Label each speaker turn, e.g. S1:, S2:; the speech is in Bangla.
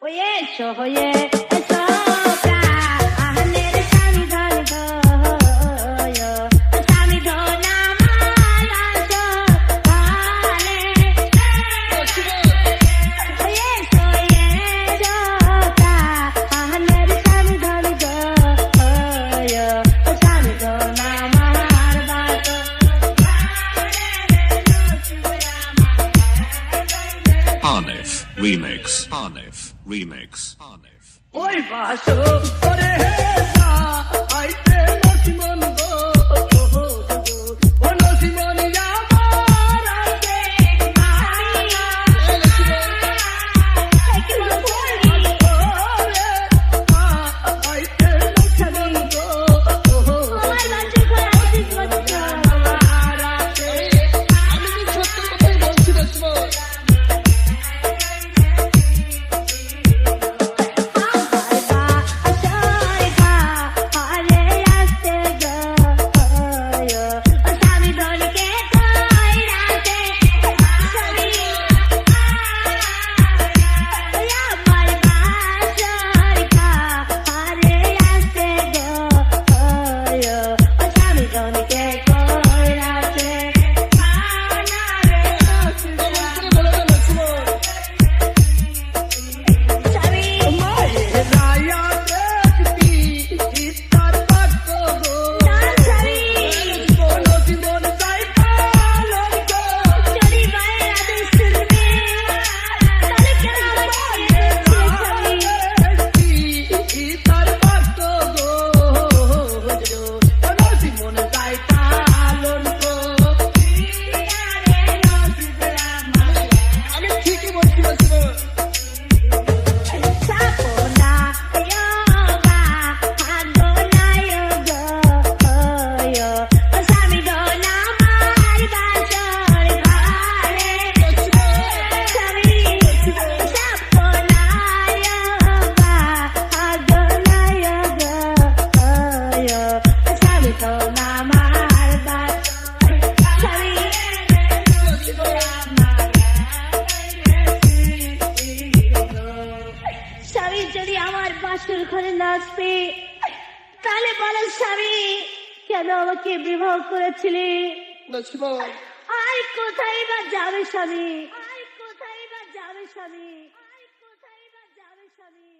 S1: 我也，说我也。
S2: Arnif Remix. Arnif Remix.
S3: Arnif. Arnif. শাশুর ঘরে না
S1: আসবে তাহলে বলো স্বামী কেন আমাকে বিবাহ করেছিলি? আর কোথায় বা যাবে স্বামী? আর কোথায় বা যাবে স্বামী? আর কোথায় বা যাবে স্বামী?